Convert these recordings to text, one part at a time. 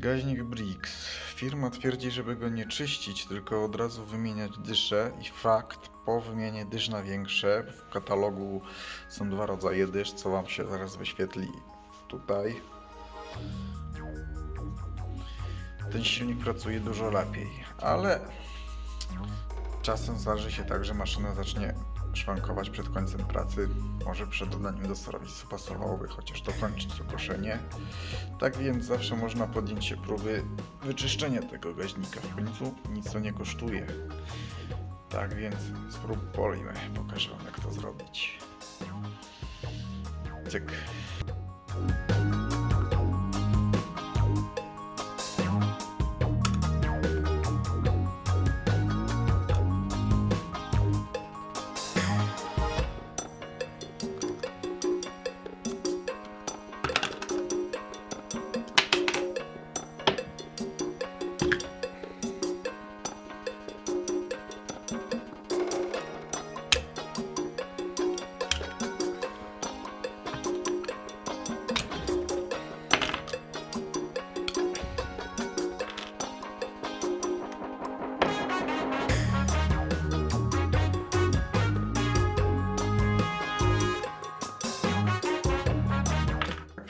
Gaźnik Brix. Firma twierdzi, żeby go nie czyścić, tylko od razu wymieniać dysze i fakt, po wymianie dysz na większe, w katalogu są dwa rodzaje dysz, co Wam się zaraz wyświetli tutaj. Ten silnik pracuje dużo lepiej, ale czasem zdarzy się tak, że maszyna zacznie szwankować przed końcem pracy, może przed dodaniem do serwisu pasowałoby chociaż dokończyć to koszenie. Tak więc zawsze można podjąć się próby wyczyszczenia tego gaźnika. W końcu nic to nie kosztuje. Tak więc spróbujmy. Pokażę Wam jak to zrobić. Cyk.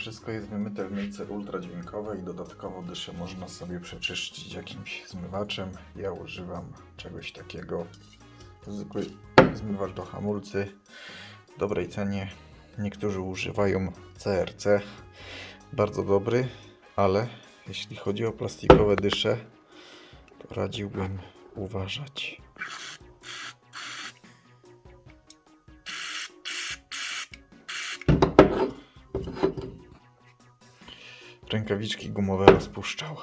Wszystko jest wymyte w myjce ultradźwiękowej i dodatkowo dyszę można sobie przeczyścić jakimś zmywaczem. Ja używam czegoś takiego. Zwykły zmywacz do hamulcy w dobrej cenie. Niektórzy używają CRC. Bardzo dobry, ale jeśli chodzi o plastikowe dysze, to radziłbym uważać. Rękawiczki gumowe rozpuszczał.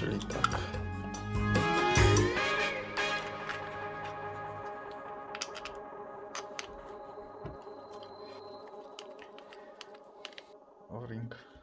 Czyli tak. O-ring.